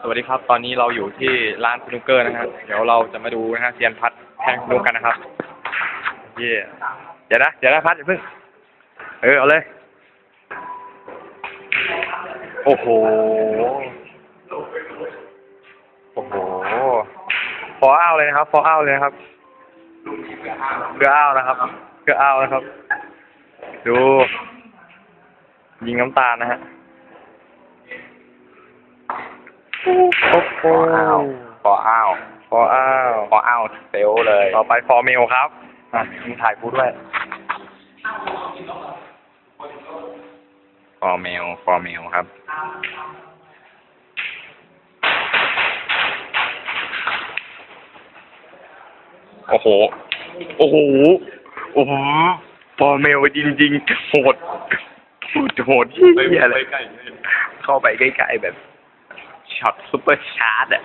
สวัสดีครับ ตอนนี้เราอยู่ที่ร้านสนุกเกอร์นะฮะเดี๋ยวเราจะมาดูนะฮะเซียนพัดแทงสนุกกันนะครับเย่เดี๋ยวนะเดี๋ยวนะพัดอย่าเพิ่งเออเอาเลย โอ้โหโอ้โหฟอร์เอาเลยนะครับฟอร์เอาเลยนะครับเกือเอานะครับเกือเอานะครับ ดู ยิงน้ำตาลนะฮะ โอ้โหพออ้าวฟอร์อ้าวพออ้าวเซลลเลย ต่อไปฟอร์เมลครับอะมึงถ่ายกูด้วยฟอร์เมลฟอร์เมลครับ โอ้โห โอ้โห โอ้โหฟอร์เมลจริงๆโหดโหดโหดที่อะไรเข้าไปใกล้ๆแบบ ช็อตซุปเปอร์ชาร์จอะ